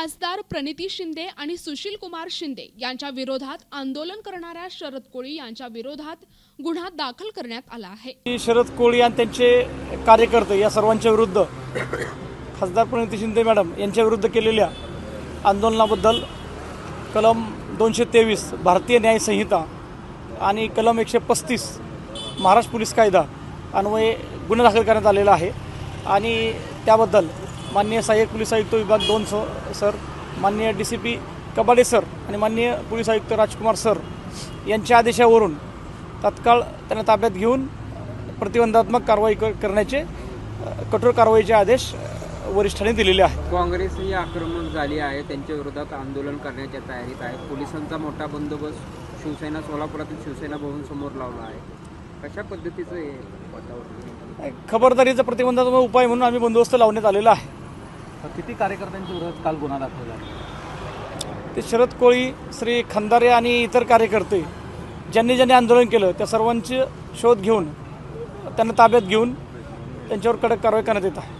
खासदार प्रणिती शिंदे आणि सुशील कुमार शिंदे यांच्या विरोधात आंदोलन करणाऱ्या शरद कोळी यांच्या विरोधात गुन्हा दाखल करण्यात आला आहे. की शरद कोळी आणि त्यांचे कार्यकर्ते या सर्वांच्या विरुद्ध खासदार प्रणिती शिंदे मॅडम यांच्या विरुद्ध केलेल्या आंदोलनाबद्दल कलम दोनशे तेवीस भारतीय न्याय संहिता आणि कलम एकशे पस्तीस महाराष्ट्र पोलीस कायदा अन्वये गुन्हा दाखल करण्यात आलेला आहे. आणि त्याबद्दल माननीय सहाय्यक पोलीस आयुक्त विभाग दोन स सर माननीय D C P Kabade sir आणि माननीय पोलीस आयुक्त राजकुमार सर यांच्या आदेशावरून तात्काळ त्यांना ताब्यात घेऊन प्रतिबंधात्मक कारवाई कर करण्याचे कठोर कारवाईचे आदेश वरिष्ठांनी दिलेले आहेत. काँग्रेस ही आक्रमक झाली आहे. त्यांच्या विरोधात आंदोलन करण्याच्या तयारीत आहे. पोलिसांचा मोठा बंदोबस्त शिवसेना सोलापुरातील शिवसेना भवन समोर लावला आहे. कशा पद्धतीचं हे वातावरण खबरदारीचा प्रतिबंधात्मक उपाय म्हणून आम्ही बंदोबस्त लावण्यात आलेला आहे. किती कार्यकर्त्यांच्या विरोधात काल गुन्हा दाखल झाला? ते शरद कोळी श्री खंदारे आणि इतर कार्यकर्ते ज्यांनी ज्यांनी आंदोलन केलं त्या सर्वांचे शोध घेऊन त्यांना ताब्यात घेऊन त्यांच्यावर कडक कारवाई करण्यात येत आहे.